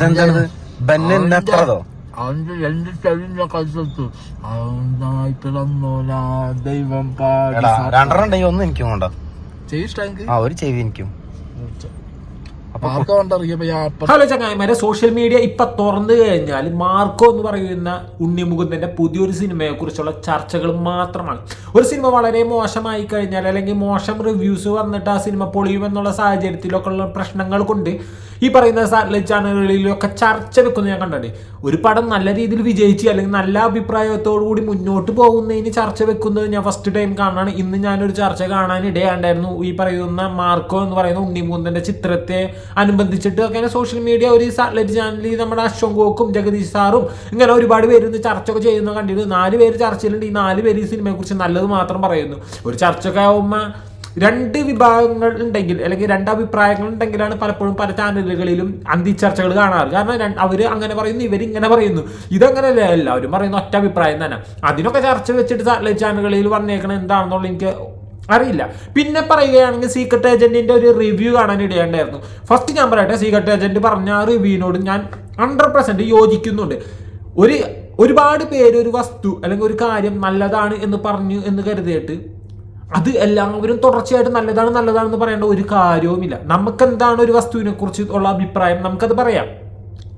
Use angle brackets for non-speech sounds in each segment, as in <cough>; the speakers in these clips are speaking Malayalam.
ഇതെന്താണിത് ബെന്നെ എത്രതോ അവന്റെ രണ്ട് ചെവിന്റെ കഴുത്തു അവനായി പിറന്നോല ദൈവം പാടി രണ്ടെണ്ണം ഉണ്ടെങ്കിൽ ഒന്നും എനിക്കും കൊണ്ടോ ചെയ്യിഷ്ടെങ്കിൽ ആ ഒരു ചെവി എനിക്കും. ഹലോ ചങ്ങായിമാരെ സോഷ്യൽ മീഡിയ ഇപ്പൊ തുറന്നു കഴിഞ്ഞാൽ മാർക്കോ എന്ന് പറയുന്ന ഉണ്ണിമുകുന്ദന്റെ പുതിയൊരു സിനിമയെ കുറിച്ചുള്ള ചർച്ചകൾ മാത്രമാണ്. ഒരു സിനിമ വളരെ മോശമായി കഴിഞ്ഞാൽ അല്ലെങ്കിൽ മോശം റിവ്യൂസ് വന്നിട്ട് ആ സിനിമ പൊളിയുമെന്നുള്ള സാഹചര്യത്തിലൊക്കെ ഉള്ള പ്രശ്നങ്ങൾ കൊണ്ട് ഈ പറയുന്ന സാറ്റലൈറ്റ് ചാനലുകളിലൊക്കെ ചർച്ച വെക്കുന്നത് ഞാൻ കണ്ടിട്ടുണ്ട്. ഒരു പടം നല്ല രീതിയിൽ വിജയിച്ച് അല്ലെങ്കിൽ നല്ല അഭിപ്രായത്തോടു കൂടി മുന്നോട്ട് പോകുന്നതിന് ചർച്ച വെക്കുന്നത് ഞാൻ ഫസ്റ്റ് ടൈം കാണാണ് ഇന്ന് ഞാനൊരു ചർച്ച കാണാൻ ഇടയാണ്ടായിരുന്നു ഈ പറയുന്ന മാർക്കോ എന്ന് പറയുന്ന ഉണ്ണിമുകുന്ദന്റെ ചിത്രത്തെ അനുബന്ധിച്ചിട്ട് ഒക്കെ സോഷ്യൽ മീഡിയ ഒരു സാറ്റലൈറ്റ് ചാനലിൽ നമ്മുടെ അശോക് ഗോക്കും ജഗദീഷ് സാറും ഇങ്ങനെ ഒരുപാട് പേര് ഇന്ന് ചർച്ചയൊക്കെ ചെയ്യുന്ന കണ്ടിട്ട് നാല് പേര് ചർച്ചയിലുണ്ട് ഈ നാല് പേര് ഈ സിനിമയെ കുറിച്ച് നല്ലത് മാത്രം പറയുന്നു. ഒരു ചർച്ചയൊക്കെ ആവുമ്പോൾ രണ്ട് വിഭാഗങ്ങൾ ഉണ്ടെങ്കിൽ അല്ലെങ്കിൽ രണ്ട് അഭിപ്രായങ്ങൾ ഉണ്ടെങ്കിലാണ് പലപ്പോഴും പല ചാനലുകളിലും അന്തിച്ചർച്ചകൾ കാണാറ്. കാരണം അവർ അങ്ങനെ പറയുന്നു ഇവർ ഇങ്ങനെ പറയുന്നു. ഇതങ്ങനെയല്ല എല്ലാവരും പറയുന്ന ഒറ്റ അഭിപ്രായം തന്നെ. അതിനൊക്കെ ചർച്ച വെച്ചിട്ട് സാറ്റലൈറ്റ് ചാനലുകളിൽ വന്നേക്കണം എന്താണെന്നുള്ള എനിക്ക് അറിയില്ല. പിന്നെ പറയുകയാണെങ്കിൽ സീക്രട്ട് ഏജന്റിന്റെ ഒരു റിവ്യൂ കാണാൻ ഇടയുണ്ടായിരുന്നു. ഫസ്റ്റ് ഞാൻ പറയട്ടെ സീക്രട്ട് ഏജന്റ് പറഞ്ഞ ആ റിവ്യൂവിനോട് ഞാൻ ഹൺഡ്രഡ് പെർസെന്റ് യോജിക്കുന്നുണ്ട്. ഒരു ഒരുപാട് പേര് ഒരു വസ്തു അല്ലെങ്കിൽ ഒരു കാര്യം നല്ലതാണ് എന്ന് പറഞ്ഞു എന്ന് കരുതിയിട്ട് അത് എല്ലാവരും തുടർച്ചയായിട്ട് നല്ലതാണ് നല്ലതാണെന്ന് പറയേണ്ട ഒരു കാര്യവുമില്ല. നമുക്ക് എന്താണ് ഒരു വസ്തുവിനെ കുറിച്ച് ഉള്ള അഭിപ്രായം? നമുക്കത് പറയാം.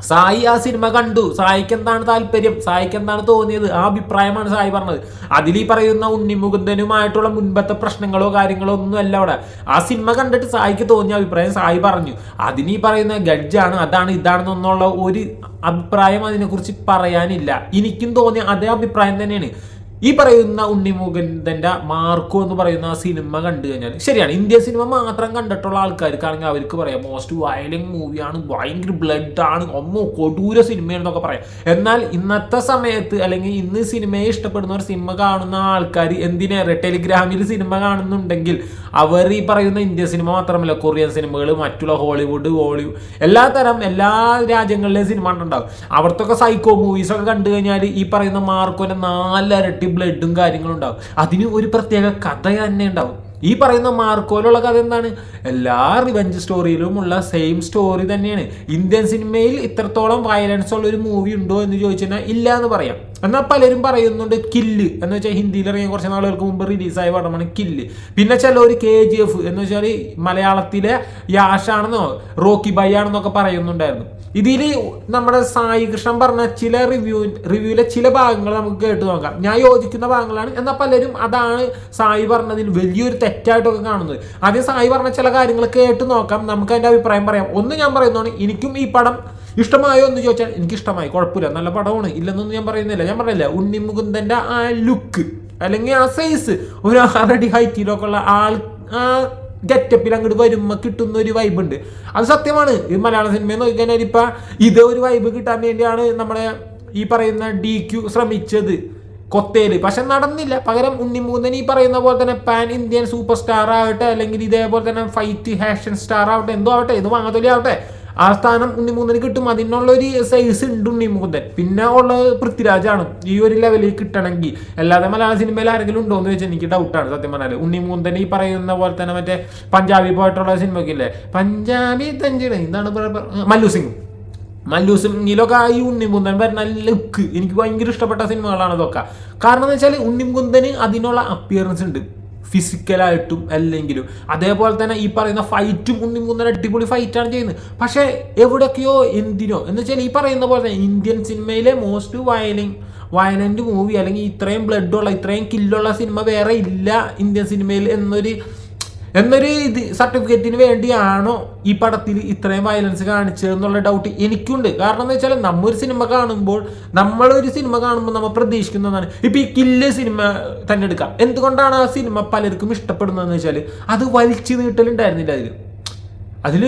സായി ആ സിനിമ കണ്ടു. സായിക്ക് എന്താണ് താല്പര്യം? സായിക്ക് എന്താണ് തോന്നിയത്? ആ അഭിപ്രായമാണ് സായി പറഞ്ഞത്. അതിൽ ഈ പറയുന്ന ഉണ്ണിമുകുന്ദനുമായിട്ടുള്ള മുൻപത്തെ പ്രശ്നങ്ങളോ കാര്യങ്ങളോ ഒന്നും അല്ല അവിടെ. ആ സിനിമ കണ്ടിട്ട് സായിക്ക് തോന്നിയ അഭിപ്രായം സായി പറഞ്ഞു. അതിന് ഈ പറയുന്ന ഗഡ്ജാണ് അതാണ് ഇതാണെന്നുള്ള ഒരു അഭിപ്രായം അതിനെക്കുറിച്ച് പറയാനില്ല. എനിക്കും തോന്നിയ അതേ അഭിപ്രായം തന്നെയാണ്. ഈ പറയുന്ന ഉണ്ണിമുകുന്ദന്റെ മാർക്കോ എന്ന് പറയുന്ന ആ സിനിമ കണ്ടു കഴിഞ്ഞാൽ ശരിയാണ്. ഇന്ത്യൻ സിനിമ മാത്രം കണ്ടിട്ടുള്ള ആൾക്കാർക്കാണെങ്കിൽ അവർക്ക് പറയാം മോസ്റ്റ് വയലന്റ് മൂവിയാണ് ഭയങ്കര ബ്ലഡ് ആണ് ഒമ്മോ കൊടൂര സിനിമയാണെന്നൊക്കെ പറയാം. എന്നാൽ ഇന്നത്തെ സമയത്ത് അല്ലെങ്കിൽ ഇന്ന് സിനിമയെ ഇഷ്ടപ്പെടുന്ന ഒരു സിനിമ കാണുന്ന ആൾക്കാർ എന്തിനേറെ ടെലിഗ്രാമിൽ സിനിമ കാണുന്നുണ്ടെങ്കിൽ അവർ ഈ പറയുന്ന ഇന്ത്യൻ സിനിമ മാത്രമല്ല കൊറിയൻ സിനിമകൾ മറ്റുള്ള ഹോളിവുഡ് ബോളിവുഡ് എല്ലാ തരം എല്ലാ രാജ്യങ്ങളിലെയും സിനിമ ഉണ്ടാവും അവിടത്തൊക്കെ സൈക്കോ മൂവീസ് ഒക്കെ കണ്ടു കഴിഞ്ഞാൽ ഈ പറയുന്ന മാർക്കോന്റെ നാലരട്ടി ബ്ലഡും കാര്യങ്ങളും ഉണ്ടാവും. അതിന് ഒരു പ്രത്യേക കഥ തന്നെ ഉണ്ടാവും. ഈ പറയുന്ന മാർക്കോയിലുള്ള കഥ എന്താണ്? എല്ലാ റിവഞ്ച് സ്റ്റോറിയിലും ഉള്ള സെയിം സ്റ്റോറി തന്നെയാണ്. ഇന്ത്യൻ സിനിമയിൽ ഇത്രത്തോളം വയലൻസ് ഉള്ള ഒരു മൂവി ഉണ്ടോ എന്ന് ചോദിച്ചു കഴിഞ്ഞാൽ ഇല്ല എന്ന് പറയാം. എന്നാൽ പലരും പറയുന്നുണ്ട് കില്ല്. എന്ന് വെച്ചാൽ ഹിന്ദിയിൽ ഇറങ്ങിയ കുറച്ച് നാളുകൾക്ക് മുമ്പ് റിലീസായ പടമാണ് കില്ല്. പിന്നെ ചില ഒരു കെ ജി എഫ് എന്ന് വെച്ചാൽ മലയാളത്തിലെ യാഷാണെന്നോ റോക്കി ബൈ ആണെന്നൊക്കെ പറയുന്നുണ്ടായിരുന്നു. ഇതിൽ നമ്മുടെ സായി കൃഷ്ണൻ പറഞ്ഞ ചില റിവ്യൂ റിവ്യൂവിലെ ചില ഭാഗങ്ങൾ നമുക്ക് കേട്ട് നോക്കാം. ഞാൻ യോജിക്കുന്ന ഭാഗങ്ങളാണ്. എന്നാൽ പലരും അതാണ് സായി പറഞ്ഞതിൽ വലിയൊരു തെറ്റായിട്ടൊക്കെ കാണുന്നത്. ആദ്യം സായി പറഞ്ഞ ചില കാര്യങ്ങൾ കേട്ട് നോക്കാം. നമുക്ക് അതിന്റെ അഭിപ്രായം പറയാം. ഒന്ന് ഞാൻ പറയുന്നതാണ് എനിക്കും ഈ പടം ഇഷ്ടമായോ എന്ന് ചോദിച്ചാൽ എനിക്ക് ഇഷ്ടമായി കുഴപ്പമില്ല. നല്ല പടമാണ്. ഇല്ലെന്നൊന്നും ഞാൻ പറയുന്നില്ല. ഞാൻ പറയില്ല ഉണ്ണി മുകുന്ദന്റെ ആ ലുക്ക് അല്ലെങ്കിൽ ആ സൈസ് ഒരു ആറടി ഹൈറ്റിലൊക്കെ ഉള്ള ആൾ ആ ഗെറ്റപ്പിൽ അങ്ങോട്ട് വരുമ്പോൾ കിട്ടുന്ന ഒരു വൈബ് ഉണ്ട്. അത് സത്യമാണ്. ഈ മലയാള സിനിമയിൽ നോക്കിക്കഴിഞ്ഞാൽ ഇപ്പം ഇതേ ഒരു വൈബ് കിട്ടാൻ വേണ്ടിയാണ് നമ്മളെ ഈ പറയുന്ന ഡി ക്യു ശ്രമിച്ചത് കൊത്തേൽ. പക്ഷെ നടന്നില്ല. പകരം ഉണ്ണിമൂന്നൻ ഈ പറയുന്ന പോലെ തന്നെ പാൻ ഇന്ത്യൻ സൂപ്പർ സ്റ്റാർ ആവട്ടെ അല്ലെങ്കിൽ ഇതേപോലെ തന്നെ ഫൈറ്റ് ഹാഷൻ സ്റ്റാർ ആവട്ടെ എന്തോ ആവട്ടെ ഇത് വാങ്ങാത്തൊലി ആവട്ടെ. ആ സ്ഥാനം ഉണ്ണിമൂന്നന് കിട്ടും. അതിനുള്ള ഒരു സൈസ് ഉണ്ട് ഉണ്ണിമൂന്നൻ പിന്നെ ഉള്ളത് പൃഥ്വിരാജാണ്. ഈ ഒരു ലെവലിൽ കിട്ടണമെങ്കിൽ. അല്ലാതെ മലയാള സിനിമയിൽ ആരെങ്കിലും ഉണ്ടോ എന്ന് വെച്ചാൽ എനിക്ക് ഡൗട്ടാണ് സത്യം പറഞ്ഞാൽ ഉണ്ണിമൂന്തൻ ഈ പറയുന്ന പോലെ തന്നെ മറ്റേ പഞ്ചാബി പോയിട്ടുള്ള സിനിമക്കില്ലേ പഞ്ചാബി തഞ്ചിട എന്താണ് മല്ലു സിംഗ്. മല്ലു സിംഗിലൊക്കെ ഈ ഉണ്ണിമുന്തൻ വരുന്ന ലുക്ക് എനിക്ക് ഭയങ്കര ഇഷ്ടപ്പെട്ട സിനിമകളാണ് ഇതൊക്കെ. കാരണം എന്ന് വെച്ചാൽ ഉണ്ണിമുന്തന് അതിനുള്ള അപ്പിയറൻസ് ഉണ്ട്. ഫിസിക്കലായിട്ടും അല്ലെങ്കിലും. അതേപോലെ തന്നെ ഈ പറയുന്ന ഫൈറ്റും ഉണ്ണിമുന്തൻ അടിപൊളി ഫൈറ്റാണ് ചെയ്യുന്നത്. പക്ഷേ എവിടെയൊക്കെയോ എന്തിനോ എന്ന് വെച്ചാൽ ഈ പറയുന്ന പോലെ തന്നെ ഇന്ത്യൻ സിനിമയിലെ മോസ്റ്റ് വയലിംഗ് വയലന്റ് മൂവി അല്ലെങ്കിൽ ഇത്രയും ബ്ലഡുള്ള ഇത്രയും കില്ലുള്ള സിനിമ വേറെ ഇല്ല ഇന്ത്യൻ സിനിമയിൽ എന്നൊരു എന്നൊരു ഇത് സർട്ടിഫിക്കറ്റിന് വേണ്ടിയാണോ ഈ പടത്തിൽ ഇത്രയും വയലൻസ് കാണിച്ചത് എന്നുള്ള ഡൗട്ട് എനിക്കുണ്ട്. കാരണം എന്ന് വെച്ചാൽ നമ്മൊരു സിനിമ കാണുമ്പോൾ നമ്മളൊരു സിനിമ കാണുമ്പോൾ നമ്മൾ പ്രതീക്ഷിക്കുന്നതാണ്. ഇപ്പൊ ഈ കില്ല് സിനിമ തന്നെ എടുക്കാം. എന്തുകൊണ്ടാണ് ആ സിനിമ പലർക്കും ഇഷ്ടപ്പെടുന്നതെന്ന് വെച്ചാൽ അത് വലിച്ചു നീട്ടലുണ്ടായിരുന്നില്ല അതിൽ അതിൽ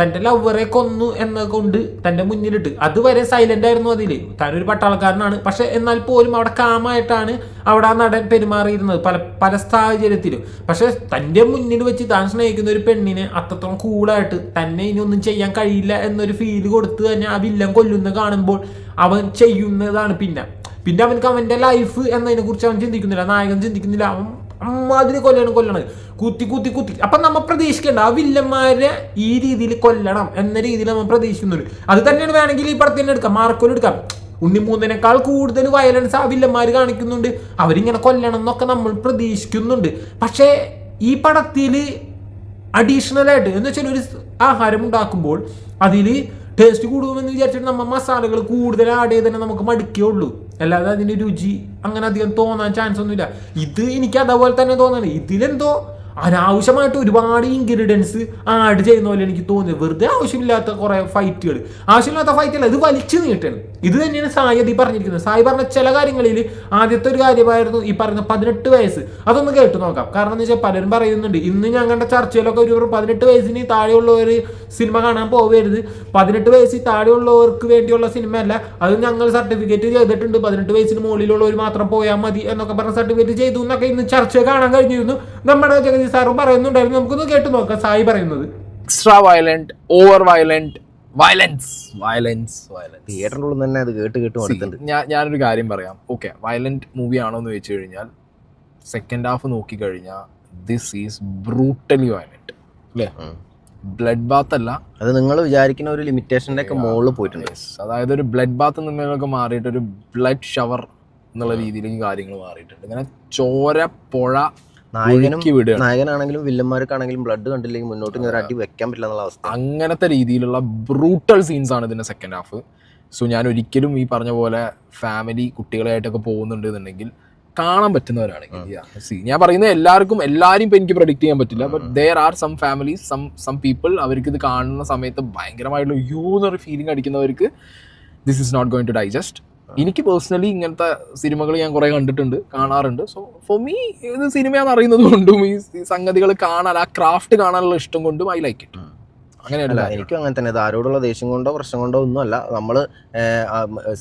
തന്റെ ലവറെ കൊന്നു എന്നത് കൊണ്ട് തന്റെ മുന്നിലിട്ട്. അതുവരെ സൈലന്റ് ആയിരുന്നു അതിൽ താനൊരു പട്ടാളക്കാരനാണ്. പക്ഷെ എന്നാൽ പോലും അവിടെ കാമായിട്ടാണ് അവിടെ ആ നടൻ പെരുമാറിയിരുന്നത് പല പല സാഹചര്യത്തിലും. പക്ഷെ തന്റെ മുന്നിൽ വെച്ച് താൻ സ്നേഹിക്കുന്ന ഒരു പെണ്ണിനെ അത്രത്തോളം കൂളായിട്ട് തന്നെ ഇനി ഒന്നും ചെയ്യാൻ കഴിയില്ല എന്നൊരു ഫീൽ കൊടുത്ത് തന്നെ ആ വില്ലൻ കൊല്ലുന്ന കാണുമ്പോൾ അവൻ ചെയ്യുന്നതാണ്. പിന്നെ പിന്നെ അവൻക്ക് അവന്റെ ലൈഫ് എന്നതിനെ കുറിച്ച് അവൻ ചിന്തിക്കുന്നില്ല. നായകൻ ചിന്തിക്കുന്നില്ല. അവൻ അമ്മാതിരി കൊല്ലണം കൊല്ലണം. കുത്തി കുത്തി കുത്തി. അപ്പൊ നമ്മൾ പ്രതീക്ഷിക്കേണ്ട ആ വില്ലന്മാരെ ഈ രീതിയിൽ കൊല്ലണം എന്ന രീതിയിൽ നമ്മൾ പ്രതീക്ഷിക്കുന്നുണ്ട്. അത് തന്നെയാണ് വേണമെങ്കിൽ ഈ പടത്തിൽ തന്നെ എടുക്കാം മാർക്കോൽ എടുക്കാം. ഉണ്ണിമൂന്നിനേക്കാൾ കൂടുതൽ വയലൻസ് ആ വില്ലന്മാർ കാണിക്കുന്നുണ്ട്. അവരിങ്ങനെ കൊല്ലണം എന്നൊക്കെ നമ്മൾ പ്രതീക്ഷിക്കുന്നുണ്ട്. പക്ഷേ ഈ പടത്തിൽ അഡീഷണൽ ആയിട്ട് എന്ന് വെച്ചാൽ ഒരു ആഹാരം ഉണ്ടാക്കുമ്പോൾ അതിൽ ടേസ്റ്റ് കൂടുമെന്ന് വിചാരിച്ചിട്ട് നമ്മൾ മസാലകൾ കൂടുതൽ ആഡ് ചെയ്ത് തന്നെ നമുക്ക് മടിക്കുകയുള്ളൂ അല്ലാതെ അതിന്റെ രുചി അങ്ങനെ അധികം തോന്നാൻ ചാൻസ് ഒന്നുമില്ല. ഇത് എനിക്ക് അതേപോലെ തന്നെ തോന്നുന്നത് ഇതിലെന്തോ അനാവശ്യമായിട്ട് ഒരുപാട് ഇൻഗ്രീഡിയൻസ് ആഡ് ചെയ്യുന്ന പോലെ എനിക്ക് തോന്നിയത്. വെറുതെ ആവശ്യമില്ലാത്ത കുറെ ഫൈറ്റുകൾ ആവശ്യമില്ലാത്ത ഫൈറ്റല്ല ഇത് വലിച്ചു നീട്ടാണ്. ഇത് തന്നെയാണ് സായി അതി പറഞ്ഞിരിക്കുന്നത്. സായി പറഞ്ഞ ചില കാര്യങ്ങളിൽ ആദ്യത്തെ ഒരു കാര്യമായിരുന്നു ഈ പറയുന്ന പതിനെട്ട് വയസ്സ്. അതൊന്ന് കേട്ടു നോക്കാം. കാരണം എന്ന് വെച്ചാൽ പലരും പറയുന്നുണ്ട് ഇന്ന് ഞാൻ കണ്ട ചർച്ചയിലൊക്കെ ഒരു പതിനെട്ട് വയസ്സിന് താഴെയുള്ളവർ സിനിമ കാണാൻ പോവരുത്. പതിനെട്ട് വയസ്സിൽ താഴെയുള്ളവർക്ക് വേണ്ടിയുള്ള സിനിമയല്ല. അത് ഞങ്ങൾ സർട്ടിഫിക്കറ്റ് ചെയ്തിട്ടുണ്ട്. പതിനെട്ട് വയസ്സിന് മുകളിലുള്ളവർ മാത്രം പോയാൽ മതി എന്നൊക്കെ പറഞ്ഞ സർട്ടിഫിക്കറ്റ് ചെയ്തു എന്നൊക്കെ ഇന്ന് ചർച്ച കാണാൻ കഴിഞ്ഞിരുന്നു. നമ്മുടെ ജഗതി സാറും പറയുന്നുണ്ടായിരുന്നു. നമുക്കൊന്ന് കേട്ടു നോക്കാം സായി പറയുന്നത്. Extra violent over violent violence violence violence തിയേറ്ററിന്റെ ഉള്ളിൽ തന്നെ അത് കേട്ട് കേട്ട് മടുത്തുണ്ട് ഞാൻ ഞാനൊരു കാര്യം പറയാം. ഓക്കെ വയലന്റ് മൂവി ആണോ എന്ന് വെച്ച് കഴിഞ്ഞാൽ സെക്കൻഡ് ഹാഫ് നോക്കി കഴിഞ്ഞാൽ ദിസ് ഈസ് ബ്രൂട്ടലി വയലന്റ് അല്ലേ? ബ്ലഡ് ബാത്ത് അല്ല. അത് നിങ്ങൾ വിചാരിക്കുന്ന ഒരു ലിമിറ്റേഷന്റെ ഒക്കെ മുകളിൽ പോയിട്ടുണ്ട്. അതായത് ഒരു ബ്ലഡ് ബാത്ത് നിന്നൊക്കെ മാറിയിട്ട് ഒരു ബ്ലഡ് ഷവർ എന്നുള്ള രീതിയിലേക്ക് കാര്യങ്ങൾ മാറിയിട്ടുണ്ട്. ഇങ്ങനെ ചോര പുഴ നായകനും നായകനാണെങ്കിലും വില്ലന്മാർക്കാണെങ്കിലും ബ്ലഡ് കണ്ടില്ലെങ്കിൽ മുന്നോട്ട് ഇങ്ങനെ അടി വെക്കാൻ പറ്റില്ല എന്നുള്ള അവസ്ഥ. അങ്ങനത്തെ രീതിയിലുള്ള ബ്രൂട്ടൽ സീൻസ് ആണ് ഇതിന്റെ സെക്കൻഡ് ഹാഫ് സോ ഞാൻ ഒരിക്കലും ഈ പറഞ്ഞ പോലെ ഫാമിലി കുട്ടികളായിട്ടൊക്കെ പോകുന്നുണ്ട് എന്നുണ്ടെങ്കിൽ കാണാൻ പറ്റുന്നവരാണെങ്കിൽ ഞാൻ പറയുന്നത് എല്ലാവർക്കും എല്ലാവരും ഇപ്പൊ എനിക്ക് പ്രൊഡിക്ട് ചെയ്യാൻ പറ്റില്ല but there are some families some some people അവർക്ക് ഇത് കാണുന്ന സമയത്ത് ഭയങ്കരമായിട്ടുള്ള യൂന്നൊരു feeling അടിക്കുന്നവർക്ക് this is not going to digest എനിക്ക് പേഴ്സണലി ഇങ്ങനത്തെ സിനിമകൾ ഞാൻ കുറെ കണ്ടിട്ടുണ്ട് കാണാറുണ്ട്. സോ ഫോർ മീ ഇത് സിനിമയാണെന്ന് അറിയുന്നത് കൊണ്ടും ഈ സംഗതികൾ കാണാൻ ആ ക്രാഫ്റ്റ് കാണാനുള്ള ഇഷ്ടം കൊണ്ടും ഐ ലൈക്ക് ഇറ്റ് അങ്ങനെയല്ല എനിക്കും അങ്ങനെ തന്നെ. ആരോടുള്ള ദേഷ്യം കൊണ്ടോ പ്രശ്നം കൊണ്ടോ ഒന്നുമല്ല. നമ്മൾ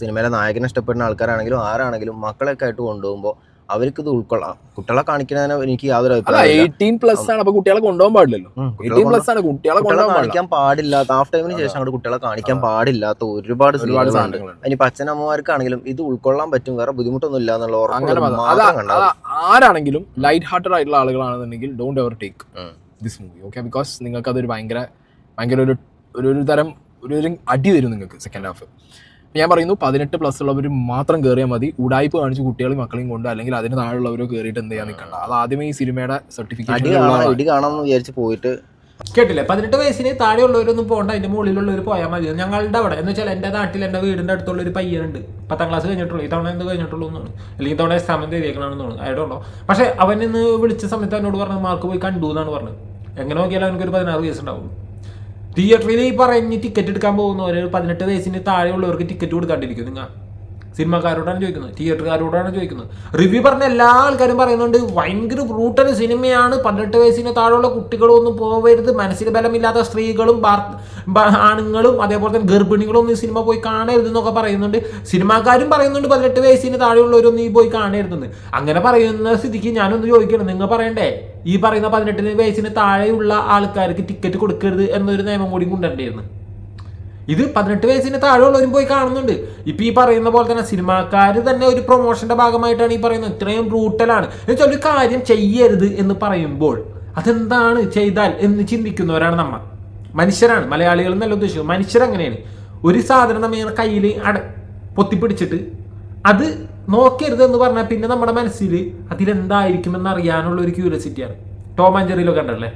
സിനിമയിലെ നായകനെ ഇഷ്ടപ്പെടുന്ന ആൾക്കാരാണെങ്കിലും ആരാണെങ്കിലും മക്കളൊക്കെ ആയിട്ട് കൊണ്ടുപോകുമ്പോൾ അവർക്ക് ഇത് ഉൾക്കൊള്ളാം. കുട്ടികളെ കാണിക്കുന്നതിന് എനിക്ക് യാതൊരു അഭിപ്രായം പ്ലസ് ആണ് അപ്പൊ കുട്ടികളെ കൊണ്ടുപോകാൻ പാടില്ലല്ലോ. എയ്റ്റീൻ പ്ലസ് ആണ് കുട്ടികളെ കാണിക്കാൻ പാടില്ലാത്ത ഹാഫ് ടൈമിന് ശേഷം അങ്ങോട്ട് കുട്ടികളെ കാണിക്കാൻ പാടില്ലാത്ത ഒരുപാട് ഒരുപാട് സാധനങ്ങളുണ്ട്. ഇനിയിപ്പോ അച്ഛനമ്മമാർക്കാണെങ്കിലും ഇത് ഉൾക്കൊള്ളാൻ പറ്റും. വേറെ ബുദ്ധിമുട്ടൊന്നും ഇല്ല എന്നുള്ള ആരാണെങ്കിലും ലൈറ്റ് ഹാർട്ടഡ് ആയിട്ടുള്ള ആളുകളാണെന്നുണ്ടെങ്കിൽ don't ever take this movie okay because നിങ്ങൾക്ക് അതൊരു ഭയങ്കര ഭയങ്കര ഒരു ഒരു തരം ഒരു ഒരു അടി തരും നിങ്ങൾക്ക് സെക്കൻഡ് ഹാഫ് ഞാൻ പറയുന്നു പതിനെട്ട് പ്ലസ് ഉള്ളവർ മാത്രം കയറിയാൽ മതി. ഉടായ്പ കാണിച്ച് കുട്ടികളും മക്കളെയും കൊണ്ട് അല്ലെങ്കിൽ അതിന് താഴെയുള്ളവരോ കയറിയിട്ട് എന്ത് ചെയ്യാൻ നിൽക്കണ്ട. അത് ആദ്യമേ ഈ സിനിമയുടെ സർട്ടിഫിക്കറ്റ് കാണാമെന്ന് വിചാരിച്ച് പോയിട്ട് കേട്ടില്ല? പതിനെട്ട് വയസ്സിന് താഴെയുള്ളവരൊന്നും പോകണ്ട അതിന്റെ മുകളിലുള്ളവർ പോയാൽ മതി. ഞങ്ങളുടെ അവിടെ എന്ന് വെച്ചാൽ എന്റെ നാട്ടിൽ എന്റെ വീടിന്റെ അടുത്തുള്ള ഒരു പയ്യനുണ്ട്. പത്താം ക്ലാസ് കഴിഞ്ഞിട്ടുള്ളൂ. ഇത്തവണ എന്ത് കഴിഞ്ഞിട്ടുള്ളൂ എന്നാണ് അല്ലെങ്കിൽ ഇത്തവണ എക്സാമിന് എഴുതിയേക്കണമെന്ന് തോന്നുന്നു. ആയിട്ടുണ്ടോ പക്ഷേ അവൻ ഇന്ന് വിളിച്ച സമയത്ത് എന്നോട് പറഞ്ഞു മാർക്ക് പോയി കണ്ടു എന്നാണ് പറഞ്ഞത്. എങ്ങനെ നോക്കിയാലും അവനക്ക് ഒരു പതിനാറ് വയസ്സുണ്ടാവും തിയേറ്ററിൽ ഈ പറഞ്ഞ് ടിക്കറ്റ് എടുക്കാൻ പോകുന്നവർ പതിനെട്ട് വയസ്സിന് താഴെയുള്ളവർക്ക് ടിക്കറ്റ് കൊടുക്കാണ്ടിരിക്കും. നിങ്ങൾ സിനിമക്കാരോടാണ് ചോദിക്കുന്നത് തിയേറ്ററുകാരോടാണ് ചോദിക്കുന്നത്. റിവ്യൂ പറഞ്ഞ എല്ലാ ആൾക്കാരും പറയുന്നുണ്ട് ഭയങ്കര ബ്രൂട്ടൽ സിനിമയാണ്. പതിനെട്ട് വയസ്സിന് താഴെയുള്ള കുട്ടികളൊന്നും പോവരുത്. മനസ്സിന് ബലമില്ലാത്ത സ്ത്രീകളും ആണുങ്ങളും അതേപോലെ തന്നെ ഗർഭിണികളും ഒന്നും ഈ സിനിമ പോയി കാണരുത് എന്നൊക്കെ പറയുന്നുണ്ട്. സിനിമാക്കാരും പറയുന്നുണ്ട് പതിനെട്ട് വയസ്സിന് താഴെയുള്ളവരൊന്നും ഈ പോയി കാണരുതെന്ന്. അങ്ങനെ പറയുന്ന സ്ഥിതിക്ക് ഞാനൊന്ന് ചോദിക്കണം. നിങ്ങൾ പറയണ്ടേ? ഈ പറയുന്ന പതിനെട്ടിന് വയസ്സിന് താഴെയുള്ള ആൾക്കാർക്ക് ടിക്കറ്റ് കൊടുക്കരുത് എന്നൊരു നിയമം കൂടി കൊണ്ടുവരേണ്ടിയിരുന്നു. ഇത് പതിനെട്ട് വയസ്സിന് താഴെയുള്ളവരും പോയി കാണുന്നുണ്ട്. ഇപ്പൊ ഈ പറയുന്ന പോലെ തന്നെ സിനിമാക്കാർ തന്നെ ഒരു പ്രൊമോഷന്റെ ഭാഗമായിട്ടാണ് ഈ പറയുന്നത്. ഇത്രയും ബ്രൂട്ടലാണ് എന്നുവെച്ചാൽ ഒരു കാര്യം ചെയ്യരുത് എന്ന് പറയുമ്പോൾ അതെന്താണ് ചെയ്താൽ എന്ന് ചിന്തിക്കുന്നവരാണ് നമ്മൾ മനുഷ്യരാണ് മലയാളികൾ എന്നല്ല ഉദ്ദേശിക്കുന്നത് മനുഷ്യരങ്ങനെയാണ്. ഒരു സാധനം നമ്മൾ കയ്യിൽ അട പൊത്തിപ്പിടിച്ചിട്ട് അത് നോക്കരുത് എന്ന് പറഞ്ഞാൽ പിന്നെ നമ്മുടെ മനസ്സിൽ അതിലെന്തായിരിക്കുമെന്ന് അറിയാനുള്ള ഒരു ക്യൂരിയസിറ്റിയാണ് ടോം ആൻഡ് ഉണ്ടല്ലേ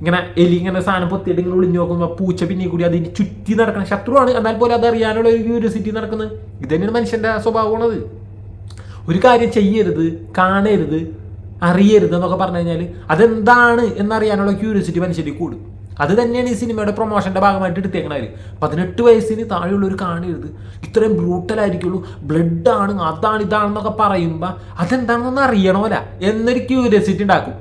ഇങ്ങനെ എലി ഇങ്ങനെ സാധനം പൊത്തിയിട്ട് ഇങ്ങനെ ഒളിഞ്ഞു നോക്കുമ്പോൾ പൂച്ച പിന്നെ കൂടി അതിന് ചുറ്റി നടക്കുന്ന ശത്രുവാണ്. എന്നാൽ പോലും അത് അറിയാനുള്ള ഒരു ക്യൂരിയോസിറ്റി നടക്കുന്നത് ഇത് തന്നെയാണ് മനുഷ്യന്റെ സ്വഭാവമാണത്. ഒരു കാര്യം ചെയ്യരുത് കാണരുത് അറിയരുത് എന്നൊക്കെ പറഞ്ഞു കഴിഞ്ഞാൽ അതെന്താണ് എന്നറിയാനുള്ള ക്യൂരിയോസിറ്റി മനുഷ്യരിൽ കൂടും. അത് തന്നെയാണ് ഈ സിനിമയുടെ പ്രൊമോഷന്റെ ഭാഗമായിട്ട് എടുത്തേക്കണത് പതിനെട്ട് വയസ്സിന് താഴെയുള്ളവർ കാണരുത് ഇത്രയും ബ്രൂട്ടലായിരിക്കുള്ളൂ ബ്ലഡ് ആണ് അതാണ് ഇതാണെന്നൊക്കെ പറയുമ്പോൾ അതെന്താണെന്നൊന്നും അറിയണമല്ല എന്നൊരു ക്യൂരിയോസിറ്റി ഉണ്ടാക്കും.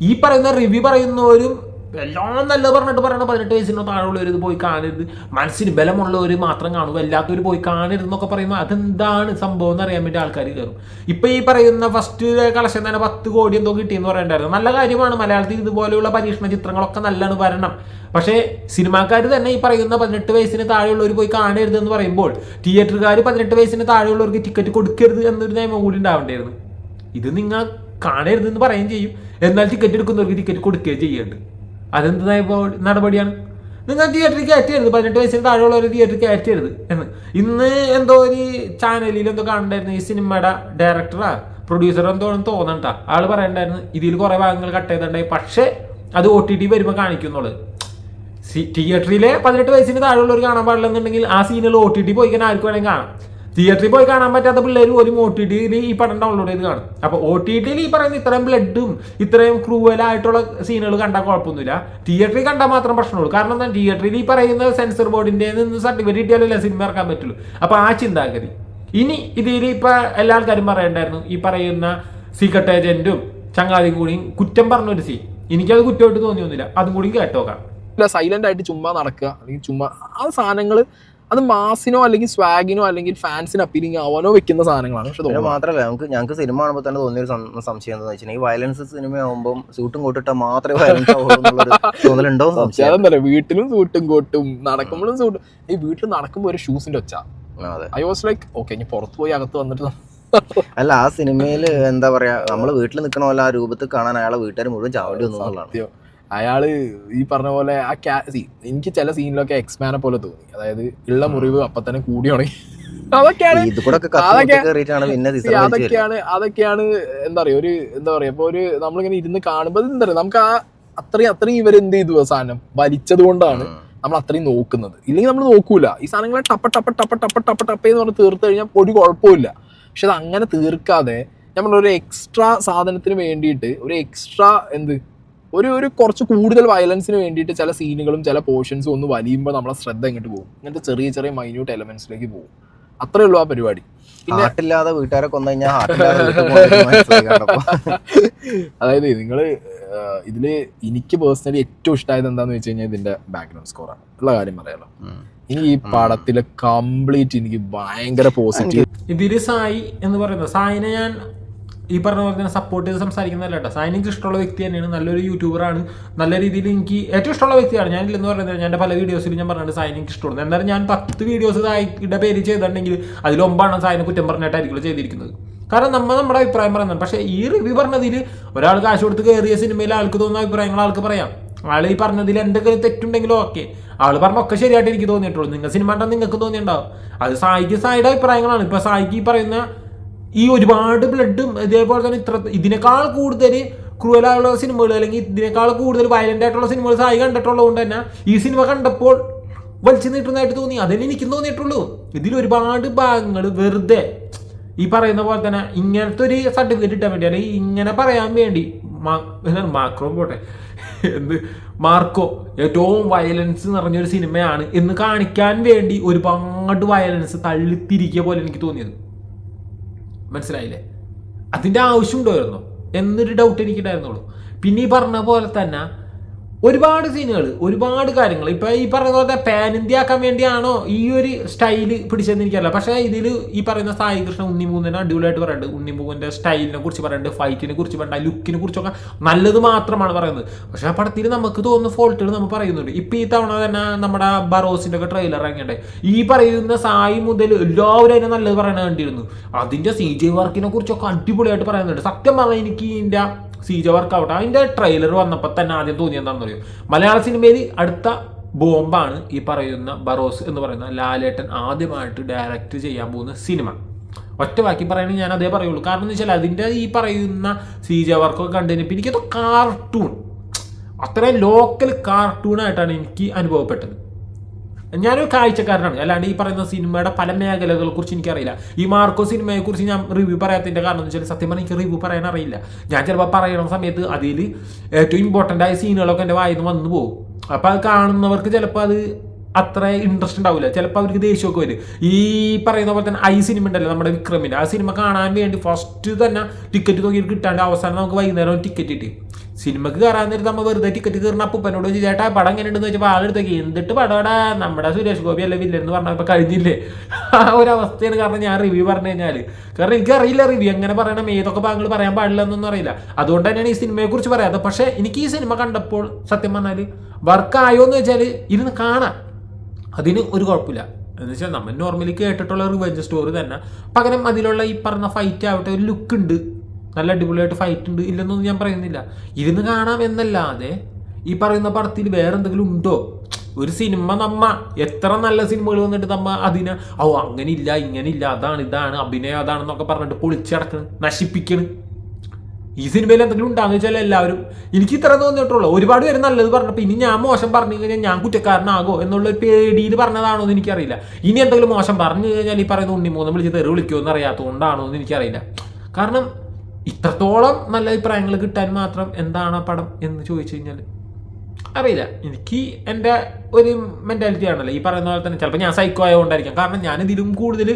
ഈ പറയുന്ന റിവ്യൂ പറയുന്നവരും എല്ലാം നല്ലത് പറഞ്ഞിട്ട് പറയണം പതിനെട്ട് വയസ്സിനോ താഴെയുള്ളവർ ഇത് പോയി കാണരുത്. മനസ്സിന് ബലമുള്ളവർ മാത്രം കാണും അല്ലാത്തവർ പോയി കാണരുത് എന്നൊക്കെ പറയുമ്പോൾ അതെന്താണ് സംഭവം എന്ന് അറിയാൻ വേണ്ടി ആൾക്കാർ കയറും ഇപ്പൊ ഈ പറയുന്ന ഫസ്റ്റ് കളക്ഷൻ തന്നെ പത്ത് കോടി എന്തോ കിട്ടിയെന്ന് പറയണ്ടായിരുന്നു നല്ല കാര്യമാണ് മലയാളത്തിൽ ഇതുപോലെയുള്ള പരീക്ഷണ ചിത്രങ്ങളൊക്കെ നല്ലതാണ് വരണം. പക്ഷേ സിനിമാക്കാർ തന്നെ ഈ പറയുന്ന പതിനെട്ട് വയസ്സിന് താഴെയുള്ളവർ പോയി കാണരുത് എന്ന് പറയുമ്പോൾ തിയേറ്ററുകാർ പതിനെട്ട് വയസ്സിന് താഴെയുള്ളവർക്ക് ടിക്കറ്റ് കൊടുക്കരുത് എന്നൊരു നിയമം കൂടി ഉണ്ടാവേണ്ടായിരുന്നു. ഇത് നിങ്ങൾ കാണരുതെന്ന് പറയുകയും ചെയ്യും. എന്നാൽ ടിക്കറ്റ് എടുക്കുന്നവർക്ക് ടിക്കറ്റ് കൊടുക്കുകയും ചെയ്യുന്നുണ്ട് അതെന്ത് നടപടിയാണ്? നിങ്ങൾ തിയേറ്ററിൽ കയറ്റരുത്. പതിനെട്ട് വയസ്സിന് താഴെയുള്ള ഒരു തിയേറ്ററിൽ കയറ്റരുത് എന്ന്. ഇന്ന് എന്തോ ഒരു ചാനലിൽ എന്തോ കാണണ്ടായിരുന്നു. ഈ സിനിമയുടെ ഡയറക്ടറാ പ്രൊഡ്യൂസർ എന്തോ തോന്നണ്ട ആൾ പറയണ്ടായിരുന്നു ഇതിൽ കുറേ ഭാഗങ്ങൾ കട്ട് ചെയ്തിട്ടുണ്ടായി. പക്ഷേ അത് ഒ ടി ടി വരുമ്പോൾ കാണിക്കുന്നുള്ളത് തിയേറ്ററിലെ പതിനെട്ട് വയസ്സിന് താഴെയുള്ളവർ കാണാൻ പാടില്ലെന്നുണ്ടെങ്കിൽ ആ സീനുകൾ ഒ ടി ടി പോയി കഴിഞ്ഞാൽ ആർക്ക് വേണമെങ്കിൽ കാണാം. തിയേറ്ററിൽ പോയി കാണാൻ പറ്റാത്ത പിള്ളേർ പോലും ഒ ടി ടിയിൽ ഈ പടം ഡൗൺലോഡ് ചെയ്ത് കാണും. അപ്പോൾ ഒ ടി ടിയിൽ ഈ പറയുന്ന ഇത്രയും ബ്ലഡും ഇത്രയും ക്രൂവലായിട്ടുള്ള സീനുകൾ കണ്ടാൽ കുഴപ്പമൊന്നുമില്ല. തിയേറ്ററിൽ കണ്ടാൽ മാത്രം പ്രശ്നമുള്ളൂ. കാരണം എന്താ? തിയേറ്ററിൽ ഈ പറയുന്ന സെൻസർ ബോർഡിന്റെ നിന്ന് സർട്ടിഫിക്കറ്റ് കിട്ടിയാലല്ലേ സിനിമ ഇറക്കാൻ പറ്റുള്ളൂ. അപ്പോൾ ആ ചിന്താഗതി. ഇനി ഇതിൽ ഇപ്പൊ എല്ലാ ആൾക്കാരും പറയണ്ടായിരുന്നു ഈ പറയുന്ന സീക്രട്ട് ഏജന്റും ചങ്ങാതി കൂടിയും കുറ്റം പറഞ്ഞൊരു സീൻ എനിക്കത് കുറ്റമായിട്ട് തോന്നിയൊന്നുമില്ല. അതും കൂടി കേട്ടോക്കാം. സൈലന്റ് ആയിട്ട് ചുമ്മാ നടക്കുക. അല്ലെങ്കിൽ ചുമ്മാ ആ സാധനങ്ങൾ അത് മാസിനോ അല്ലെങ്കിൽ സ്വാഗിനോ അല്ലെങ്കിൽ ഫാൻസിന് അപ്പീലിംഗ് ആവാനോ വെക്കുന്ന സാധനങ്ങളാണ്. പക്ഷെ മാത്രമല്ല നമുക്ക് ഞങ്ങൾക്ക് സിനിമ കാണുമ്പോൾ തന്നെ തോന്നിയൊരു സംശയം എന്താണെന്ന് വെച്ചിട്ടുണ്ടെങ്കിൽ ഈ വയലൻസ് സിനിമയാകുമ്പോൾ സൂട്ടും കോട്ടിട്ടാൽ മാത്രമേ വയലൻസ് <laughs> തോന്നലുണ്ടോ സംശയം. വീട്ടിലും സൂട്ടും കോട്ടും നടക്കുമ്പോഴും സൂട്ടും ഈ വീട്ടിൽ നടക്കുമ്പോൾ ഒരു ഷൂസിന്റെ ഒച്ച. ഐ വാസ് ലൈക്ക് ഓക്കെ ഇനി പുറത്ത് പോയി അകത്ത് വന്നിട്ട് അല്ല ആ സിനിമയിൽ എന്താ പറയാ നമ്മൾ വീട്ടിൽ നിൽക്കണ പോലെ ആ രൂപത്തിൽ കാണാൻ അയാളെ വീട്ടുകാർ മുഴുവൻ ചാവേണ്ടി വന്നു എന്നുള്ളതാണ്. അയാൾ ഈ പറഞ്ഞ പോലെ ആ ക്യാ see, എനിക്ക് ചില സീനിലൊക്കെ എക്സ്മാനെ പോലെ തോന്നി. അതായത് ഉള്ള മുറിവ് അപ്പൊ തന്നെ കൂടി തുടങ്ങി. അതൊക്കെയാണ്. അതൊക്കെയാണ് അതൊക്കെയാണ് എന്താ പറയാ ഒരു എന്താ പറയാ ഇപ്പൊ ഒരു നമ്മളിങ്ങനെ ഇരുന്ന് കാണുമ്പോൾ എന്താ പറയാ നമുക്ക് ആ അത്രയും അത്രയും ഇവരെന്ത് ചെയ്തു സാധനം? വലിച്ചത് കൊണ്ടാണ് നമ്മൾ അത്രയും നോക്കുന്നത്. ഇല്ലെങ്കിൽ നമ്മൾ നോക്കൂല. ഈ സാധനങ്ങളെ ടപ്പ ടപ്പ ടപ്പ ടപ്പ ടപ്പ ടപ്പ എന്ന് പറഞ്ഞ് തീർത്ത് കഴിഞ്ഞാൽ ഒരു കുഴപ്പമില്ല പക്ഷെ അത് അങ്ങനെ തീർക്കാതെ നമ്മളൊരു എക്സ്ട്രാ സാധനത്തിന് വേണ്ടിയിട്ട് ഒരു എക്സ്ട്രാ എന്ത് ഒരു ഒരു കുറച്ച് കൂടുതൽ വയലൻസിന് വേണ്ടിയിട്ട് ചില സീനുകളും ചില പോർഷൻസും ഒന്ന് വലിയുമ്പോൾ നമ്മളെ ശ്രദ്ധ എങ്ങോട്ട് പോകും. ഇങ്ങനത്തെ ചെറിയ ചെറിയ മൈന്യൂട്ട് എലമെന്റ്സിലേക്ക് പോകും. അത്രേ ഉള്ളൂ ആ പരിപാടി. ഹാർട്ടില്ലാതെ വീട്ടുകാരെ കൊന്നു കഴിഞ്ഞാൽ. <laughs> <laughs> അതായത് നിങ്ങൾ ഇതിൽ എനിക്ക് പേഴ്സണലി ഏറ്റവും ഇഷ്ടമായത് എന്താണെന്ന് വെച്ച് കഴിഞ്ഞാൽ ഇതിന്റെ ബാക്ക്ഗ്രൗണ്ട് സ്കോറാണ് ഉള്ള കാര്യം പറയാലോ. ഇനി ഈ പടത്തിലെ കംപ്ലീറ്റ് എനിക്ക് ഭയങ്കര പോസിറ്റീവ് ഇതിൽ സായി എന്ന് പറയുന്നത് സായിനെ ഞാൻ ഈ പറഞ്ഞ പോലെ തന്നെ സപ്പോർട്ട് ചെയ്ത് സംസാരിക്കുന്നതല്ല കേട്ടോ. സാനി എനിക്ക് ഇഷ്ടമുള്ള വ്യക്തി തന്നെയാണ്. നല്ലൊരു യൂട്യൂബറാണ് നല്ല രീതിയിൽ എനിക്ക് ഏറ്റവും ഇഷ്ടമുള്ള വ്യക്തിയാണ്. ഞാൻ ഇല്ലെന്ന് പറയുന്നത് ഞാൻ പല വീഡിയോസിലും ഞാൻ പറഞ്ഞത് സായിന് എനിക്ക് ഇഷ്ടമാണ് എന്നാലും ഞാൻ പത്ത് വീഡിയോസ് സായിയുടെ പേര് ചെയ്തിട്ടുണ്ടെങ്കിൽ അതിൽ ഒമ്പാണ് കുറ്റം പറഞ്ഞിട്ടായിരിക്കും ചെയ്തിരിക്കുന്നത്. കാരണം നമ്മൾ നമ്മുടെ അഭിപ്രായം പറയുന്നത് പക്ഷേ ഈ റിവ്യൂ പറഞ്ഞതിൽ ഒരാൾ കാശ് കൊടുത്ത് കയറിയ സിനിമയിൽ ആൾക്ക് തോന്നുന്ന അഭിപ്രായങ്ങൾ ആൾക്ക് പറയാം. ആൾ ഈ പറഞ്ഞതിൽ എന്തെങ്കിലും തെറ്റുണ്ടെങ്കിലും ഓക്കെ ആൾ പറഞ്ഞ ഒക്കെ ശരിയായിട്ട് എനിക്ക് തോന്നിയിട്ടുള്ളൂ. നിങ്ങൾ സിനിമ കണ്ടാൽ നിങ്ങൾക്ക് തോന്നിയിട്ടുണ്ടാവും. അത് സായിക്ക് സായിയുടെ അഭിപ്രായങ്ങളാണ്. ഇപ്പൊ സായിക്ക് ഈ പറയുന്ന ഈ ഒരുപാട് ബ്ലഡും ഇതേപോലെ തന്നെ ഇത്ര ഇതിനേക്കാൾ കൂടുതൽ ക്രൂവലായുള്ള സിനിമകൾ അല്ലെങ്കിൽ ഇതിനേക്കാൾ കൂടുതൽ വയലന്റ് ആയിട്ടുള്ള സിനിമകൾ സായി കണ്ടിട്ടുള്ളത് കൊണ്ട് തന്നെ ഈ സിനിമ കണ്ടപ്പോൾ വലിച്ചു നീട്ടുന്നതായിട്ട് തോന്നി. അതിന് എനിക്കും തോന്നിയിട്ടുള്ളൂ. ഇതിൽ ഒരുപാട് ഭാഗങ്ങൾ വെറുതെ ഈ പറയുന്ന പോലെ തന്നെ ഇങ്ങനത്തെ ഒരു സർട്ടിഫിക്കറ്റ് കിട്ടാൻ വേണ്ടി അല്ലെങ്കിൽ ഇങ്ങനെ പറയാൻ വേണ്ടി മാക്രോ പോട്ടെ. എന്ത്? മാർക്കോ. ഏറ്റവും വയലൻസ് നിറഞ്ഞൊരു സിനിമയാണ് എന്ന് കാണിക്കാൻ വേണ്ടി ഒരുപാട് വയലൻസ് തള്ളിത്തിരിക്കുക പോലെ എനിക്ക് തോന്നിയത്. മനസ്സിലായില്ലേ? അതിന്റെ ആവശ്യം ഉണ്ടായിരുന്നു. എന്നൊരു ഡൗട്ട് എനിക്കുണ്ടായിരുന്നുള്ളൂ. പിന്നെ ഈ പറഞ്ഞ പോലെ തന്നെ ഒരുപാട് സീനുകൾ ഒരുപാട് കാര്യങ്ങൾ ഇപ്പൊ ഈ പറയുന്ന പോലെ പാൻ ഇന്ത്യ ആക്കാൻ വേണ്ടിയാണോ ഈ ഒരു സ്റ്റൈൽ പിടിച്ചതെന്ന് എനിക്കറിയില്ല. പക്ഷേ ഇതിൽ ഈ പറയുന്ന സായി കൃഷ്ണ ഉണ്ണിമൂന്നിനെ അടിപൊളിയായിട്ട് പറയുന്നുണ്ട് ഉണ്ണിമൂന്നിന്റെ സ്റ്റൈലിനെ കുറിച്ച് പറയുന്നുണ്ട് ഫൈറ്റിനെ കുറിച്ച് പറയുന്നുണ്ട് ലുക്കിനെ കുറിച്ചൊക്കെ നല്ലത് മാത്രമാണ് പറയുന്നത്. പക്ഷേ ആ പടത്തിൽ നമുക്ക് തോന്നുന്ന ഫോൾട്ടുകൾ നമ്മൾ പറയുന്നുണ്ട്. ഇപ്പൊ ഈ തവണ തന്നെ നമ്മുടെ ബറോസിന്റെ ഒക്കെ ട്രെയിലർ ഇറങ്ങിയിട്ട് ഈ പറയുന്ന സായി മുതൽ എല്ലാവരും അതിനെ നല്ലത് പറയണ കണ്ടിരുന്നു. അതിന്റെ സി ജെ വർക്കിനെ കുറിച്ചൊക്കെ അടിപൊളിയായിട്ട് പറയുന്നുണ്ട്. സത്യം പറഞ്ഞാൽ എനിക്ക് ഇതിന്റെ സി ജെ വർക്ക് ആവട്ടെ അതിന്റെ ട്രെയിലർ വന്നപ്പോൾ തന്നെ ആദ്യം തോന്നിയെന്താണെന്ന് അറിയോ മലയാള സിനിമയിൽ അടുത്ത ബോംബാണ് ഈ പറയുന്ന ബറോസ് എന്ന് പറയുന്ന ലാലേട്ടൻ ആദ്യമായിട്ട് ഡയറക്റ്റ് ചെയ്യാൻ പോകുന്ന സിനിമ. ഒറ്റ വാക്കി പറയുകയാണെങ്കിൽ ഞാൻ അതേ പറയുള്ളൂ. കാരണം എന്ന് വെച്ചാൽ അതിന്റെ ഈ പറയുന്ന സീജ വർക്കൊക്കെ കണ്ടതിന് എനിക്കത് കാർട്ടൂൺ അത്രയും ലോക്കൽ കാർട്ടൂണായിട്ടാണ് എനിക്ക് അനുഭവപ്പെട്ടത്. ഞാനൊരു കാഴ്ചക്കാരനാണ്. അല്ലാണ്ട് ഈ പറയുന്ന സിനിമയുടെ പല മേഖലകളെ കുറിച്ച് എനിക്കറിയില്ല. ഈ മാർക്കോ സിനിമയെ കുറിച്ച് ഞാൻ റിവ്യൂ പറയാത്തതിന്റെ കാരണം എന്ന് വെച്ചാൽ സത്യം പറഞ്ഞാൽ എനിക്ക് റിവ്യൂ പറയാൻ അറിയില്ല. ഞാൻ ചിലപ്പോൾ പറയുന്ന സമയത്ത് അതിൽ ഏറ്റവും ഇമ്പോർട്ടന്റ് ആയ സീനുകളൊക്കെ എന്റെ വായിൽ നിന്ന് വന്നു പോകും. അപ്പോൾ അത് കാണുന്നവർക്ക് ചിലപ്പോൾ അത് അത്ര ഇൻട്രസ്റ്റ് ഉണ്ടാവില്ല ചിലപ്പോൾ അവർക്ക് ദേഷ്യമൊക്കെ വരും. ഈ പറയുന്ന പോലെ തന്നെ ഐ സിനിമ ഉണ്ടല്ലോ നമ്മുടെ വിക്രമിന്റെ ആ സിനിമ കാണാൻ വേണ്ടി ഫസ്റ്റ് തന്നെ ടിക്കറ്റ് നോക്കിയിട്ട് കിട്ടാണ്ട് അവസാനം നമുക്ക് വൈകുന്നേരം ടിക്കറ്റ് കിട്ടി. സിനിമക്ക് കയറാൻ നേരത്ത് നമ്മൾ വെറുതെ ടിക്കറ്റ് കയറുന്ന അപ്പൂപ്പനോട് ചോദിച്ചു ചേട്ടാ പടം എങ്ങനെ ഉണ്ടെന്ന് വെച്ചപ്പോൾ ആളെടുത്തേക്ക് എന്തിട്ട് പടമാടാ നമ്മുടെ സുരേഷ് ഗോപി അല്ലേ വില്ലെന്ന് പറഞ്ഞാൽ ഇപ്പം കഴിഞ്ഞില്ലേ? ആ ഒരു അവസ്ഥയാണ് കാരണം ഞാൻ റിവ്യൂ പറഞ്ഞു കഴിഞ്ഞാൽ കാരണം എനിക്കറിയില്ല റിവ്യൂ എങ്ങനെ പറയണം ഏതൊക്കെ ഭാഗങ്ങൾ പറയാൻ പാടില്ല എന്നൊന്നും അറിയില്ല. അതുകൊണ്ട് തന്നെയാണ് ഈ സിനിമയെക്കുറിച്ച് പറയാത്തത്. പക്ഷേ എനിക്ക് ഈ സിനിമ കണ്ടപ്പോൾ സത്യം പറഞ്ഞാൽ വർക്കായോ എന്ന് വെച്ചാൽ ഇരുന്ന് കാണാം. അതിന് ഒരു കുഴപ്പമില്ല. എന്ന് വെച്ചാൽ നമ്മൾ നോർമലി കേട്ടിട്ടുള്ള റിവഞ്ച് സ്റ്റോറി തന്നെ. പകരം അതിലുള്ള ഈ പറഞ്ഞ ഫൈറ്റ് ആവട്ടെ ഒരു ലുക്ക് ഉണ്ട്. നല്ല അടിപൊളിയായിട്ട് ഫൈറ്റ് ഉണ്ട്. ഇല്ലെന്നൊന്നും ഞാൻ പറയുന്നില്ല. ഇരുന്ന് കാണാം എന്നല്ലാതെ ഈ പറയുന്ന പടത്തിൽ വേറെ എന്തെങ്കിലും ഉണ്ടോ? ഒരു സിനിമ നമ്മ എത്ര നല്ല സിനിമകൾ വന്നിട്ട് നമ്മ അതിനെ ഓ അങ്ങനെ ഇല്ല ഇങ്ങനെ ഇല്ല അതാണ് ഇതാണ് അഭിനയം അതാണെന്നൊക്കെ പറഞ്ഞിട്ട് പൊളിച്ചടക്കണ് നശിപ്പിക്കണ്. ഈ സിനിമയിൽ എന്തെങ്കിലും ഉണ്ടാകുന്ന വെച്ചാൽ എല്ലാവരും എനിക്ക് ഇത്ര തോന്നിയിട്ടുള്ളൂ. ഒരുപാട് പേര് നല്ലത് പറഞ്ഞപ്പോൾ ഇനി ഞാൻ മോശം പറഞ്ഞു കഴിഞ്ഞാൽ ഞാൻ കുറ്റക്കാരനാകോ എന്നുള്ള പേടിയിൽ പറഞ്ഞതാണോ എന്ന് എനിക്കറിയില്ല. ഇനി എന്തെങ്കിലും മോശം പറഞ്ഞു കഴിഞ്ഞാൽ ഈ പറയുന്ന ഉണ്ണിമൂന്ന് വിളിച്ച് തെറി വിളിക്കുമോ എന്ന് അറിയാത്തതുകൊണ്ടാണോ എന്ന് എനിക്കറിയില്ല. കാരണം ഇത്രത്തോളം നല്ല അഭിപ്രായങ്ങൾ കിട്ടാൻ മാത്രം എന്താണ് ആ പടം എന്ന് ചോദിച്ചു കഴിഞ്ഞാൽ അറിയില്ല. എനിക്ക് എന്റെ ഒരു മെന്റാലിറ്റി ആണല്ലോ ഈ പറയുന്ന പോലെ തന്നെ. ചിലപ്പോൾ ഞാൻ സൈക്കോ ആയതുകൊണ്ടായിരിക്കാം. കാരണം ഞാൻ കൂടുതൽ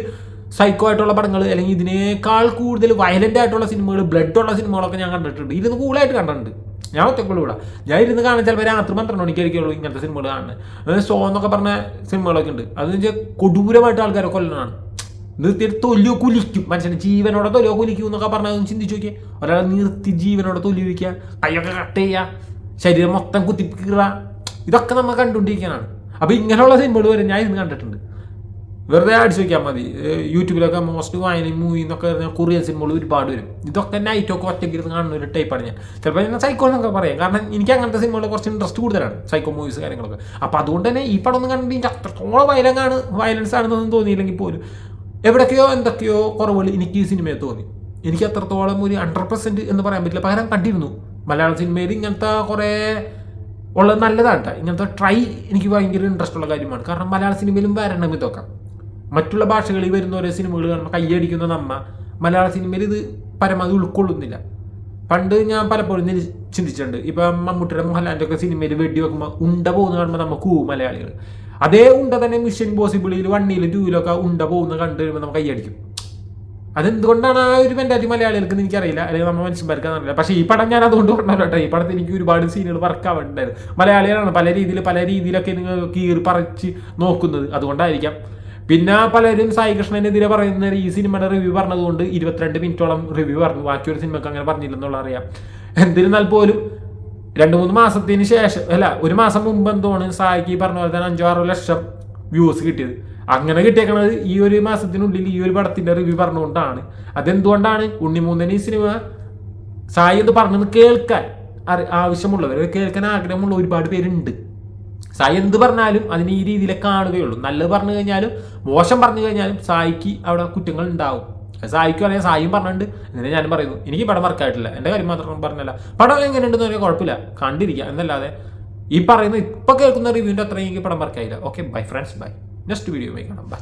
സൈക്കോ ആയിട്ടുള്ള പടങ്ങൾ അല്ലെങ്കിൽ ഇതിനേക്കാൾ കൂടുതൽ വയലന്റ് ആയിട്ടുള്ള സിനിമകൾ ബ്ലഡ് ഉള്ള സിനിമകളൊക്കെ ഞാൻ കണ്ടിട്ടുണ്ട്. ഇരുന്ന് കൂളായിട്ട് കണ്ടിട്ടുണ്ട്. ഞാൻ ഒറ്റക്കുള്ളൂ ഇവിടെ. ഞാൻ ഇരുന്ന് കാണാൻ ചിലപ്പോൾ രാത്രി പന്ത്രണ്ട് മണിക്കായിരിക്കുള്ളൂ ഇങ്ങനത്തെ സിനിമകൾ കാണുന്നത് സോ എന്നൊക്കെ പറഞ്ഞ സിനിമകളൊക്കെ ഉണ്ട്. അതെന്ന് വെച്ചാൽ കൊടൂരമായിട്ട് ആൾക്കാരെ കൊല്ലണമാണ് നിർത്തിയിട്ട് തൊലിയോ കുലിക്കും. മനുഷ്യന് ജീവനോടെ തൊലിയോ കുലിക്കും എന്നൊക്കെ പറഞ്ഞാൽ ഒന്ന് ചിന്തിച്ചു നോക്കിയാൽ ഒരാളെ നിർത്തി ജീവനോടെ തൊലി വയ്ക്കുക കൈയൊക്കെ കട്ട് ചെയ്യുക ശരീരം മൊത്തം കുത്തിപ്പിക്കുക ഇതൊക്കെ നമ്മൾ കണ്ടുകൊണ്ടിരിക്കാനാണ് അപ്പോൾ ഇങ്ങനെയുള്ള സിനിമകൾ വരെ ഞാൻ ഇന്ന് കണ്ടിട്ടുണ്ട്. വെറുതെ അടിച്ചു നോക്കിയാൽ മതി. യൂട്യൂബിലൊക്കെ മോസ്റ്റ് വായനയും മൂവി എന്നൊക്കെ പറഞ്ഞാൽ കൊറിയൻ സിനിമകൾ ഒരുപാട് വരും. ഇതൊക്കെ നൈറ്റൊക്കെ ഒറ്റയ്ക്ക് ഇരുന്ന് കാണുന്ന ഒരു ടൈപ്പാണ് ഞാൻ. ചിലപ്പോൾ ഞാൻ സൈക്കോ എന്നൊക്കെ പറയാം. കാരണം എനിക്ക് അങ്ങനത്തെ സിനിമകളിൽ കുറച്ച് ഇൻട്രസ്റ്റ് കൂടുതലാണ്. സൈക്കോ മൂവീസ് കാര്യങ്ങളൊക്കെ. അപ്പോൾ അതുകൊണ്ട് തന്നെ ഈ പടം ഒന്നും കണ്ടിട്ട് എനിക്ക് അത്രത്തോളം വയലം ആണ് വയലൻസ് ആണെന്നൊന്നും തോന്നിയില്ലെങ്കിൽ പോലും എവിടൊക്കെയോ എന്തൊക്കെയോ കുറവുകൾ എനിക്ക് ഈ സിനിമയെ തോന്നി. എനിക്ക് അത്രത്തോളം ഒരു ഹൺഡ്രഡ് പെർസെന്റ് എന്ന് പറയാൻ പറ്റില്ല. പകരം കണ്ടിരുന്നു. മലയാള സിനിമയിൽ ഇങ്ങനത്തെ കുറേ ഉള്ളത് നല്ലതാണ് ഇങ്ങനത്തെ ട്രൈ എനിക്ക് ഭയങ്കര ഇൻട്രസ്റ്റ് ഉള്ള കാര്യമാണ്. കാരണം മലയാള സിനിമയിലും വരണം ഇതൊക്കെ. മറ്റുള്ള ഭാഷകളിൽ വരുന്ന ഓരോ സിനിമകൾ കാണുമ്പോൾ കയ്യടിക്കുന്ന നമ്മ. മലയാള സിനിമയിൽ ഇത് പരമാവധി ഉൾക്കൊള്ളുന്നില്ല. പണ്ട് ഞാൻ പലപ്പോഴും ചിന്തിച്ചിട്ടുണ്ട്. ഇപ്പം മമ്മൂട്ടിയുടെ മോഹൻലാലിന്റെ ഒക്കെ സിനിമയിൽ വെടി വെക്കുമ്പോൾ ഉണ്ട പോകുന്ന കാണുമ്പോൾ നമുക്ക് പോവും മലയാളികൾ. അതേ ഉണ്ട തന്നെ മിഷൻ പോസിബിളിൽ വണ്ണിയിലും ടൂയിലൊക്കെ ഉണ്ട പോകുന്ന കണ്ടു വരുമ്പോൾ നമുക്ക് കയ്യടിക്കും. അതെന്തുകൊണ്ടാണ് ആ ഒരു മെന്റാലിറ്റി മലയാളികൾക്ക് എനിക്കറിയില്ല. അല്ലെങ്കിൽ നമ്മൾ മനുഷ്യന്മാർക്ക് അറിയില്ല. പക്ഷേ ഈ പടം ഞാൻ അതുകൊണ്ട് കേട്ടോ. ഈ പടത്തിൽ എനിക്ക് ഒരുപാട് സീനുകൾ വർക്ക് ആവുന്നുണ്ടായിരുന്നു മലയാളികളാണ് പല രീതിയിൽ പല രീതിയിലൊക്കെ നിങ്ങൾ കീറി പറിച്ച് നോക്കുന്നത്. അതുകൊണ്ടായിരിക്കാം. പിന്നെ പലരും സായി കൃഷ്ണനെതിരെ പറയുന്ന ഈ സിനിമയുടെ റിവ്യൂ പറഞ്ഞതുകൊണ്ട് ഇരുപത്തിരണ്ട് മിനിറ്റോളം റിവ്യൂ പറഞ്ഞു. ബാക്കി ഒരു സിനിമക്ക് അങ്ങനെ പറഞ്ഞില്ലെന്നുള്ള അറിയാം. എന്നിരുന്നാൽ പോലും രണ്ട് മൂന്ന് മാസത്തിന് ശേഷം അല്ല ഒരു മാസം മുമ്പ് എന്തോണ് സായിക്ക് പറഞ്ഞ പോലെ തന്നെ അഞ്ചോ ആറോ ലക്ഷം വ്യൂസ് കിട്ടിയത്. അങ്ങനെ കിട്ടിയേക്കണത് ഈ ഒരു മാസത്തിനുള്ളിൽ ഈ ഒരു പടത്തിന്റെ റിവ്യൂ പറഞ്ഞുകൊണ്ടാണ്. അതെന്തുകൊണ്ടാണ്? ഉണ്ണിമൂന്നൻ ഈ സിനിമ സായി എന്ന് പറഞ്ഞത് കേൾക്കാൻ ആവശ്യമുള്ളവർ കേൾക്കാൻ ആഗ്രഹമുള്ള ഒരുപാട് പേരുണ്ട്. സായി എന്ത് പറഞ്ഞാലും അതിന് ഈ രീതിയിലെ കാണുകയുള്ളൂ. നല്ലത് പറഞ്ഞു കഴിഞ്ഞാലും മോശം പറഞ്ഞു കഴിഞ്ഞാലും സായിക്ക് അവിടെ കുറ്റങ്ങൾ ഉണ്ടാവും. സായിക്കും അല്ലെങ്കിൽ സായിയും പറഞ്ഞിട്ടുണ്ട്. ഇങ്ങനെ ഞാൻ പറയുന്നു. എനിക്ക് പടം വർക്കായിട്ടില്ല എന്റെ കാര്യം മാത്രം പറഞ്ഞല്ല. പടം എങ്ങനെ ഉണ്ടെന്ന് പറഞ്ഞാൽ കുഴപ്പമില്ല. കണ്ടിരിക്കുക എന്നല്ലാതെ ഈ പറയുന്ന ഇപ്പൊ കേൾക്കുന്ന റിവ്യൂവിന്റെ അത്രയും എനിക്ക് പടം വർക്കായില്ല okay bye friends bye next video കാണാം. ബൈ